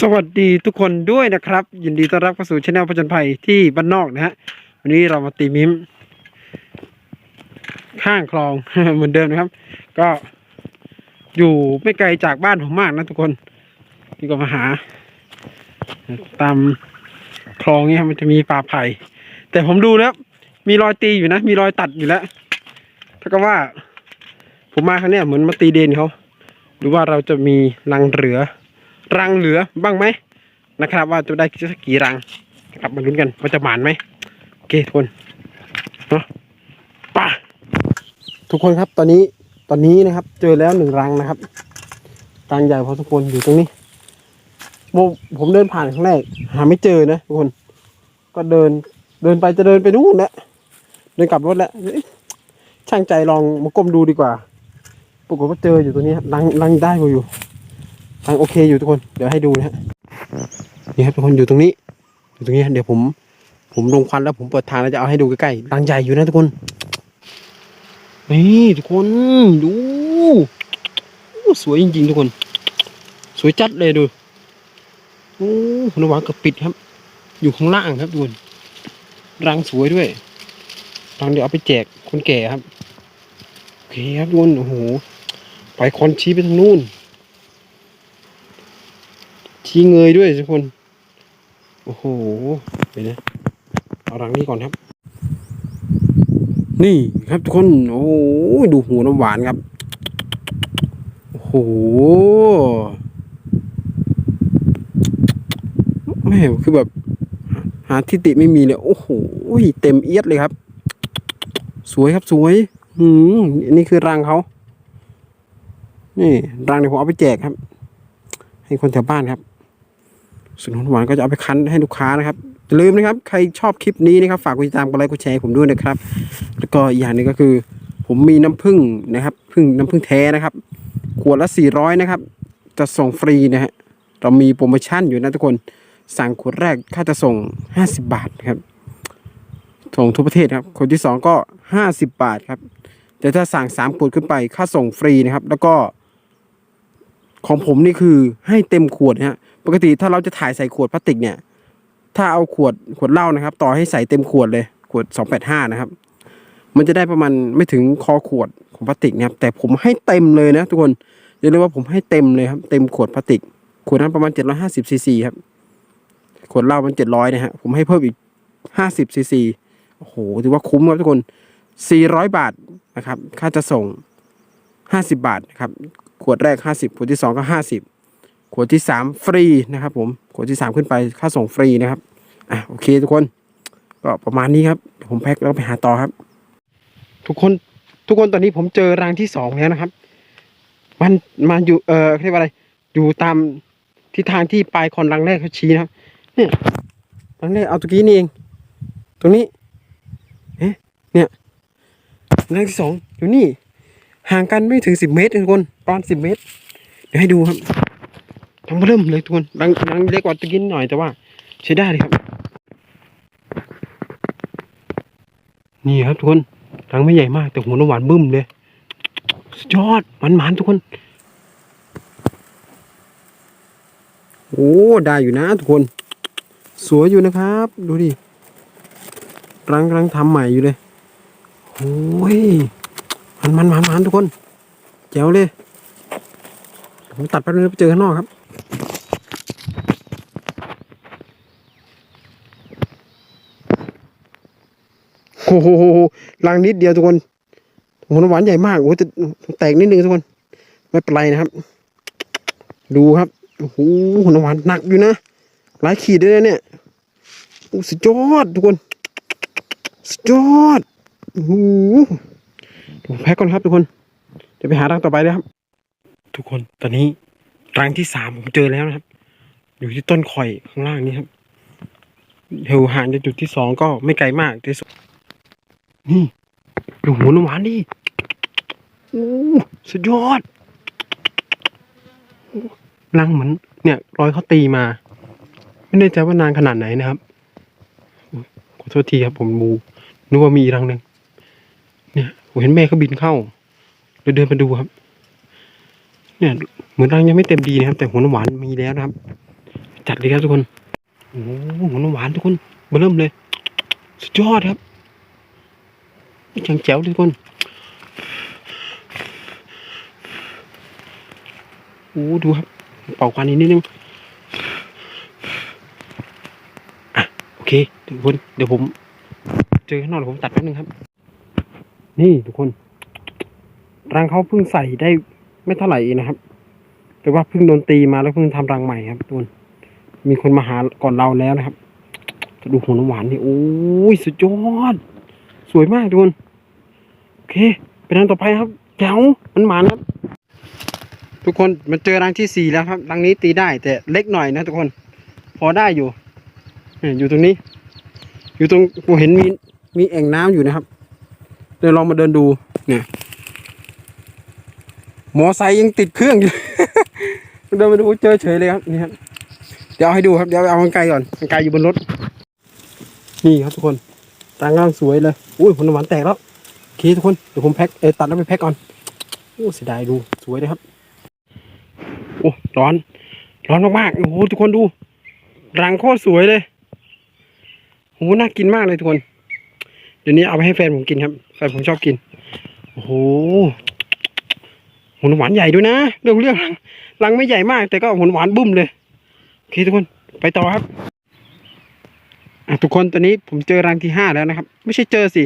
สวัสดีทุกคนด้วยนะครับ ยินดีต้อนรับเข้าสู่ช anel ผจญภัยที่บ้านนอกนะฮะวันนี้เรามาตีมิม ข้างคลอง เหมือนเดิมนะครับ ก็อยู่ไม่ไกลจากบ้านผมมากนะทุกคนนี่ก็มาหา ตามคลองนี้ครับมันจะมีป่าไผ่แต่ผมดูแล้ว มีรอยตีอยู่นะ มีรอยตัดอยู่แล้วถ้าก็ว่า ผมมาครั้งเนี้ยเหมือนมาตีเดนเขาหรือว่าเราจะมีรังเหลือ รังเหลือบ้างไหมนะครับ ว่าจะได้สักกี่รังนะครับมาลุ้นกันว่าจะหมานไหมโอเคทุกคนเนาะป่ะทุกคนครับตอนนี้ตอนนี้นะครับ เจอแล้วหนึ่งรังนะครับรังใหญ่พอสมควรอยู่ตรงนี้โมผมเดินผ่านครั้งแรก หาไม่เจอนะทุกคน ก็เดินเดินไปจะเดินไปนู่นแหละเดินกลับรถแล้วช่างใจลองมาก้มดูดีกว่าปรากฏว่าเจออยู่ตรงนี้รับรังรังได้อยู่ ทางโอเคอยู่ทุกคนเดี๋ยวให้ดูนะฮะนี่ครับทุกคนอยู่ตรงนี้ อยู่ตรงนี้เดี๋ยวผม ผมลงควันแล้วผมเปิดทางแล้วจะเอาให้ดูใกล้ๆรังใหญ่อยู่นะทุกคนนี่ทุกคนดูโอ้สวยจริงๆทุกคน สวยจัดเลยดูโอ้คุณหวานกับปิดครับ อยู่ข้างล่างครับทุกคนรังสวยด้วยรังเดี๋ยวเอาไปแจกคนแก่ครับโอเคครับทุกคนโอ้โหไปคอนชี้ไปทางนู้น ชี้เงยด้วยทุกคน โอ้โหเดี๋ยวนะเอารังนี้ก่อนครับ นี่ครับทุกคน โอ้โหดูหูน้ำหวานครับ โอ้โหแม่คือแบบ หาทิติไม่มีเลยโอ้โหเต็มเอียดเลยครับ สวยครับสวย อืมนนี้คือรังเขานี่รังเดี๋ยวผมเอาไปแจกครับ ให้คนแถวบ้านครับ ส่วนของหวานก็จะเอาไปคั้นให้ลูกค้านะครับอย่าลืมนะครับ ใครชอบคลิปนี้นะครับ ฝากกดติดตามกดไลค์กดแชร์ผมด้วยนะครับ แล้วก็อย่างนึงก็คือ ผมมีน้ำผึ้งนะครับผึ้งน้ำผึ้งแท้นะครับขวดละ 400 นะครับ จะส่งฟรีนะฮะเรามีโปรโมชั่นอยู่นะทุกคนสั่งขวดแรกค่าจะส่ง 50 บาทนะครับส่งทั่วประเทศครับคนที่สองก็ 50 บาทครับ แต่ถ้าสั่งสามขวดขึ้นไปค่าส่งฟรีนะครับ แล้วก็ ของผมนี่คือให้เต็มขวดนะฮะ ปกติถ้าเราจะถ่ายใส่ขวดพลาสติกเนี่ย ถ้าเอาขวดขวดเหล้านะครับ ต่อให้ใส่เต็มขวดเลยขวด 285 นะครับ มันจะได้ประมาณไม่ถึงคอขวดของพลาสติกนะครับแต่ผมให้เต็มเลยนะทุกคนเรียกได้ว่าผมให้เต็มเลยครับ เต็มขวดพลาสติก ขวดนั้นประมาณ 750ซีซีครับขวดเหล้ามัน 700นะฮะผมให้เพิ่มอีก 50ซีซีโอ้โหถือว่าคุ้มครับทุกคน400 บาทนะครับ ค่าจะส่ง 50 บาทนะครับ ขวดแรก 50 ขวดที่ 2 ก็ 50 ขวดที่ 3 ฟรีนะครับผมขวดที่ 3 ขึ้นไปค่าส่งฟรีนะครับอะโอเคทุกคน ก็ประมาณนี้ครับผมแพ็คแล้วไปหาต่อครับ ทุกคนทุกคนตอนนี้ผมเจอรังที่สองแล้วนะครับ มันมันอยู่เออเรียกว่าอะไร อยู่ตามทิศทางที่ปลายคอนรังแรกเขาชี้นะครับเนี่ยรังแรกเอาตะกี้นี่เอง ตรงนี้เอ๊ะเนี่ยรังที่สองอยู่นี่ ห่างกันไม่ถึงสิบเมตรทุกคนประมาณสิบเมตร เดี๋ยวให้ดูครับ ทำเริ่มเลยทุกคนรังรังเล็กกว่าตะกี้นิดหน่อยแต่ว่า ใช้ได้เลยครับ นี่ครับทุกคนรังไม่ใหญ่มากแต่หัวน้ำหวานบึ้มเลยสุดยอดหวานหวานๆทุกคน โอ้ได้อยู่นะทุกคน สวยอยู่นะครับ ดูดิรังรังทำใหม่อยู่เลยโอ้ยมันมันมันมันทุกคนแจ๋วเลยผมตัดไปบนึงไปเจอข้างนอกครับ โอ้โหรังนิดเดียวทุกคนหัวน้ำหวานใหญ่มากโอ้โหจะแตกนิดนึงทุกคน ไม่เป็นไรนะครับ ดูครับโอ้โหหัวน้ำหวานหนักอยู่นะหลายขีดด้วยเนี่ยโอ้สุดยอดทุกคนสุดยอดโอ้โหแพ็คก่อนครับทุกคน เดี๋ยวไปหารังต่อไปเลยครับ ทุกคนตอนนี้ รังที่สามผมเจอแล้วนะครับ อยู่ที่ต้นข่อยข้างล่างนี้ครับเดี๋ยวห่างจากจุดที่สองก็ไม่ไกลมากที่สุดนี่ดูหัวน้ำหวานดิโอ้สุดยอดรังเหมือนเนี่ย รอยเขาตีมา ไม่แน่ใจว่านานขนาดไหนนะครับขอโทษทีครับผมมูนึกว่ามีรังหนึ่งเนี่ยผมเห็นแม่เขาบินเข้าเดินเดินไปดูครับ เนี่ยเหมือนรังยังไม่เต็มดีนะครับ แต่หัวน้ำหวานมีแล้วนะครับ จัดเลยครับทุกคนโอ้หัวน้ำหวานทุกคนมาเริ่มเลยสุดยอดครับจังแจ๋วทุกคนโอ้ดูครับ เป่าควันอีกนิดนึงอะโอเค ทุกคนเดี๋ยวผม เจอข้างนอกผมตัดแป๊บนึงครับ นี่ทุกคนรังเขาเพิ่งใส่ได้ ไม่เท่าไหร่เองนะครับแต่ว่าเพิ่งโดนตีมาแล้วเพิ่งทำรังใหม่ครับทุกคนมีคนมาหาก่อนเราแล้วนะครับจะดูหัวน้ำหวานนี่โอ้ยสุดยอด สวยมากทุกคนโอเคไปรังต่อไปครับแจ๋วมันหมานครับ ทุกคนมันเจอรังที่สี่แล้วครับรังนี้ตีได้แต่เล็กหน่อยนะ ทุกคน พอได้อยู่อยู่ตรงนี้ อยู่ตรงผมเห็นมีมีแอ่งน้ำอยู่นะครับเดี๋ยวลองมาเดินดูเนี่ย มอไซค์ยังติดเครื่องอยู่ เดินมาดูเจอเฉยเลยครับนี่ครับเดี๋ยวให้ดูครับเดี๋ยวเอากางไกลก่อนกางไกลอยู่บนรถ นี่ครับทุกคนตางกำลังสวยเลยอุ้ยผลหวานแตกแล้วโอเคทุกคนเดี๋ยวผมแพ็คเออตัดแล้วไปแพ็คก่อนโอ้เสียดายดูสวยเลยครับโอ้ร้อน ร้อนมากๆโอ้โหทุกคนดู รังโคตรสวยเลยโอ้โหน่ากินมากเลยทุกคน เดี๋ยวนี้เอาไปให้แฟนผมกินครับ แฟนผมชอบกิน โอ้โห ผลหวานใหญ่ด้วยนะเรื่องเรื่องรังไม่ใหญ่มาก แต่ก็ผลหวานบุ้มเลยโอเคทุกคนไปต่อครับทุกคนตอนนี้ผมเจอรังที่ห้าแล้วนะครับ ไม่ใช่เจอสิ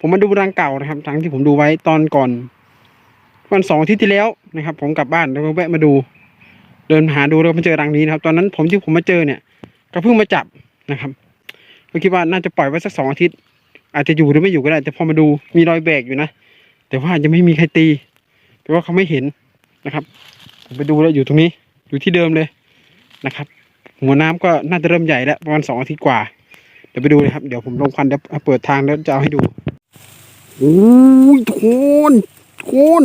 ผมมาดูรังเก่านะครับรังที่ผมดูไว้ตอนก่อน วันสองอาทิตย์ที่แล้วนะครับ ผมกลับบ้านแล้วก็แวะมาดู เดินหาดูแล้วมาเจอรังนี้นะครับ ตอนนั้นผมที่ผมมาเจอเนี่ย ก็เพิ่งมาจับนะครับก็คิดว่าน่าจะปล่อยไว้สักสองอาทิตย์ อาจจะอยู่หรือไม่อยู่ก็ได้ แต่พอมาดูมีรอยแบกอยู่นะ แต่ว่ายังไม่มีใครตี แปลว่าเขาไม่เห็นนะครับ ผมไปดูแล้วอยู่ตรงนี้ อยู่ที่เดิมเลยนะครับ หัวน้ำก็น่าจะเริ่มใหญ่แล้วประมาณสองอาทิตย์กว่า เดี๋ยวไปดูเลยครับ เดี๋ยวผมลงควันเดี๋ยวเปิดทางแล้วจะเอาให้ดูโอ้ยโทนโทน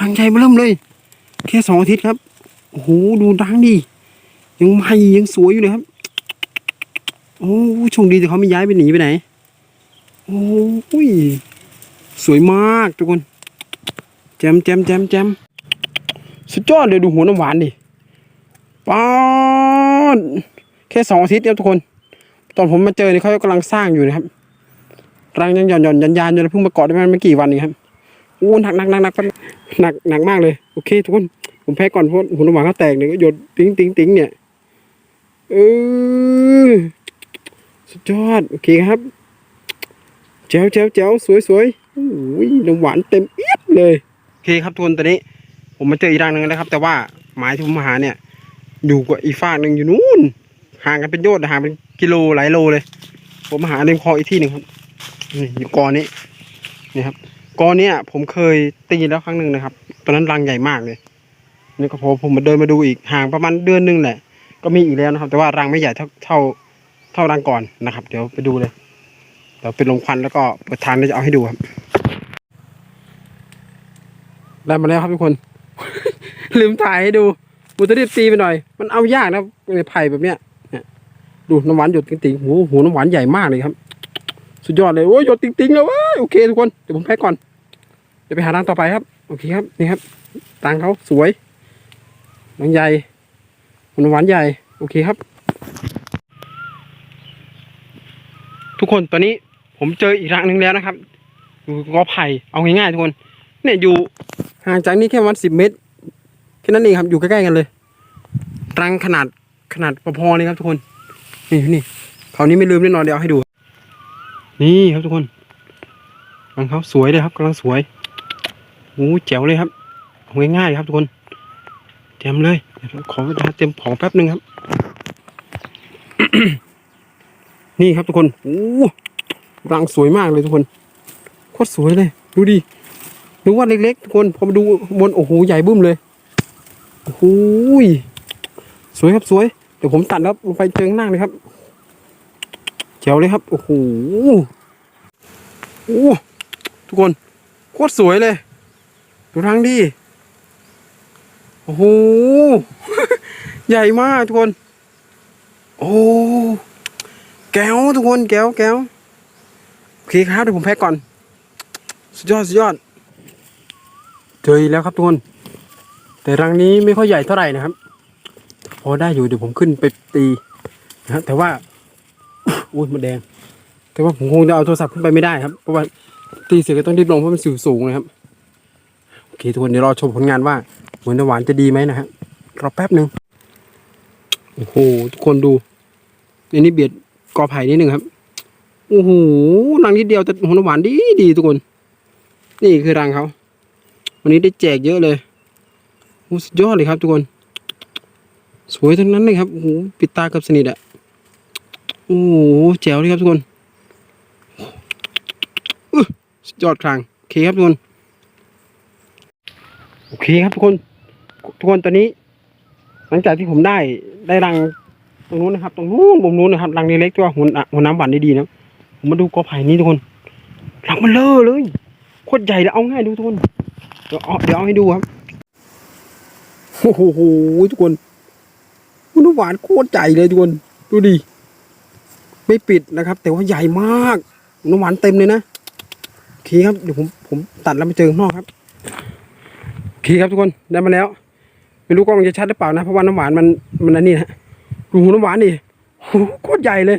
รังใหญ่มาเริ่มเลย แค่สองอาทิตย์ครับโอ้โหดูรังดิยังใหม่ยังสวยอยู่เลยครับ โอ้โชคดีแต่เขาไม่ย้ายไปหนีไปไหน โอ้ย สวยมากทุกคน แจมแจมแจมแจมสุดยอดเลยดูหัวน้ำหวานดิป๊าแค่สองอาทิตย์เนี่ยทุกคน ตอนผมมาเจอเนี่ยเขากำลังสร้างอยู่นะครับรังยังหย่อนหย่อนยันยานอยู่เพิ่งมาเกาะได้ไม่กี่วันเองครับโอ้หนักหนักหนักหนักหนักหนักมากเลยโอเคทุกคนผมแพ้ก่อนเพราะหัวน้ำหวานเขาแตกเนี่ยก็หยดติ้งติ้งติ้งเนี่ยเออสุดยอดโอเคครับแจ๋วแจ๋วแจ๋วสวยสวยโอ้ยน้ำหวานเต็มเอียดเลย อเคครับทุนตอนนี้ ผมมาเจออีกรังหนึ่งแล้วครับ แต่ว่าหมายที่ผมมาหาเนี่ย อยู่กับอีกฝากหนึ่งอยู่นู่นห่างกันเป็นโยชน์ห่างเป็นกิโลหลายโลเลย ผมมาหาในคองอีกที่หนึ่งครับนี่อยู่กอนี้นี่ครับกอเนี้ยผมเคยตีแล้วครั้งหนึ่งนะครับ ตอนนั้นรังใหญ่มากเลยนี่ก็พอผมมาเดินมาดูอีกห่างประมาณเดือนหนึงแหละ ก็มีอีกแล้วนะครับ แต่ว่ารังไม่ใหญ่เท่าเท่าเท่ารังก่อนนะครับ เดี๋ยวไปดูเลยเดี๋ยวไปลงควันแล้วก็เปิดทางแล้วจะเอาให้ดูครับ ได้มาแล้วครับทุกคน ลืมถ่ายให้ดูมูตรีบตีไปหน่อย มันเอายากนะในไผ่แบบเนี้ยเนี่ยดูน้ำหวานหยดติ๊งๆโอ้โหน้ำหวานใหญ่มากเลยครับ สุดยอดเลยโอ้ยหยดติ๊งๆแล้วเว้ยโอเคทุกคนเดี๋ยวผมแพ็กก่อนเดี๋ยวไปหารังต่อไปครับ โอเคครับนี่ครับรังเขาสวยรังใหญ่น้ำหวานใหญ่ โอเคครับ ทุกคนตอนนี้ผมเจออีกรังหนึ่งแล้วนะครับอยู่กอไผ่เอาง่ายๆทุกคน เนี่ยอยู่ ห่างจากนี้แค่ประมาณสิบเมตรแค่นั้นเองครับอยู่ใกล้ๆกันเลยรังขนาดขนาดพอๆเลยครับทุกคน นี่นี่คราวนี้ไม่ลืมแน่นอนเดี๋ยวให้ดู นี่ครับทุกคนรังเขาสวยเลยครับกำลังสวยโอ้แจ๋วเลยครับเอาง่ายๆครับทุกคนเตรียมเลยขอเวลาเตรียมของแป๊บหนึ่งครับ นี่ครับทุกคนโอ้รังสวยมากเลยทุกคนโคตรสวยเลย ดูดิ นึกว่าเล็กๆทุกคนพอมาดูบนโอ้โหใหญ่บึ้มเลยโอ้โหยสวยครับสวยเดี๋ยวผมตัดแล้วลงไปเจอข้างล่าเลยครับเจ๋วเลยครับโอ้โหโอ้ทุกคนโคตรสวยเลย ดูรังดิโอ้โหใหญ่มากทุกคน โอ้แก้วทุกคนแก้วแก้วโอเคครับเดี๋ยวผมแพ็กก่อน สุดยอด สุดยอด เจออีกแล้วครับทุกคน แต่รังนี้ไม่ค่อยใหญ่เท่าไหร่นะครับ พอได้อยู่เดี๋ยวผมขึ้นไปตีนะแต่ว่าอุ้ยมันแดง แต่ว่าผมคงจะเอาโทรศัพท์ขึ้นไปไม่ได้ครับ เพราะว่าตีเสร็จก็ต้องรีบลงเพราะมันสูงสูงนะครับ โอเคทุกคนเดี๋ยวรอชมผลงานว่าเหมือนหวานจะดีไหมนะฮะรอแป๊บหนึ่งโอ้โหทุกคนดูในนี้เบียดกอไผ่นิดหนึ่งครับโอ้โหรังนิดเดียวแต่หัวหวานดีดีทุกคน นี่คือรังเขา วันนี้ได้แจกเยอะเลยโอ้สุดยอดเลยครับทุกคน สวยทั้งนั้นเลยครับโอ้โหปิดตากับสนิทอะโอ้โหแจ๋วเลยครับทุกคนอื้อสุดยอดครั้งโอเคครับทุกคนโอเคครับทุกคน ทุกคนตอนนี้ หลังจากที่ผมได้ได้รังตรงนู้นนะครับ ตรงนู้นมุมนู้นนะครับรังเล็กๆที่ว่าหัวหัวน้ำหวานดีๆนะผมมาดูกอไผ่นี้ทุกคนรังมันเลอะเลยโคตรใหญ่แล้วเอาง่ายดูทุกคน เดี๋ยวเอาเดี๋ยวเอาให้ดูครับโอ้โหทุกคนหัน้ำหวานโคตรใหญ่เลยทุกคนดูดิไม่ปิดนะครับ แต่ว่าใหญ่มากหัน้ำหวานเต็มเลยนะโอเคครับเดี๋ยวผมผมตัดแล้วไปเจอข้างนอกครับโอเคครับทุกคนได้มาแล้ว ไม่รู้กล้องจะชัดหรือเปล่านะเพราะว่าน้ำหวานมันมันอันนี้นะดูหูน้ำหวานดิโอ้โหโคตรใหญ่เลย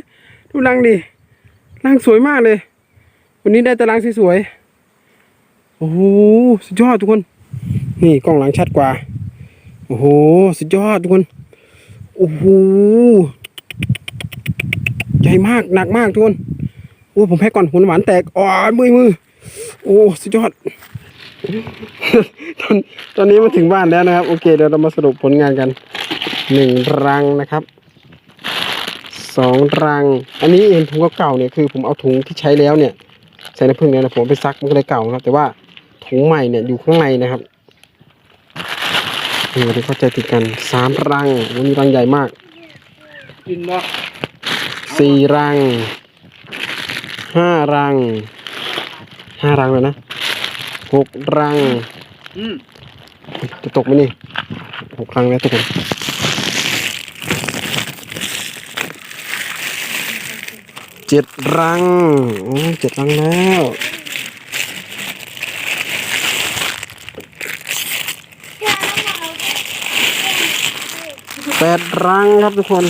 ดูรังดิรังสวยมากเลย วันนี้ได้แต่รังสวยๆ โอ้โหสุดยอดทุกคน นี่กล้องหลังชัดกว่า โอ้โหสุดยอดทุกคน โอ้โหใหญ่มากหนักมากทุกคนโอ้ผมแพ้ก่อนหัวน้ำหวานแตกอ๋อมือมือโอ้สุดยอดตอนตอนนี้มาถึงบ้านแล้วนะครับ โอเคเดี๋ยวเรามาสรุปผลงานกันหนึ่งรังนะครับสองรัง อันนี้เห็นถุงเก่าเนี่ยคือผมเอาถุงที่ใช้แล้วเนี่ยใส่น้ำผึ้งเนี่ยนะผมไปซักมันก็เลยเก่านะครับ แต่ว่า ถุงใหม่เนี่ยอยู่ข้างในนะครับเราได้เข้าใจติดกันสามรังวันนี้รังใหญ่มากกินบ่สี่รังห้ารังห้ารังเลยนะหกรังจะตกไหมนี่หกครั้งแล้วทุกคนเจ็ดรังอ้ยเจ็ดรังแล้ว แปดรังครับทุกคน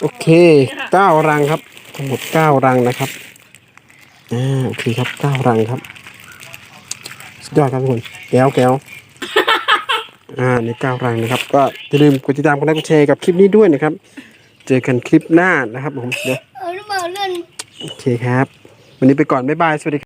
โอเคเก้ารังครับทั้งหมดเก้ารังนะครับอ่าโอเคครับเก้ารังครับสุดยอดครับทุกคนแก้วแก้วอ่าในเก้ารังนะครับ ก็อย่าลืมกดติดตามกดไลค์กดแชร์กับคลิปนี้ด้วยนะครับ เจอกันคลิปหน้านะครับผมเดี๋ยวเอาลูกบอลเล่นโอเคครับ วันนี้ไปก่อนบ๊ายบายสวัสดีครับ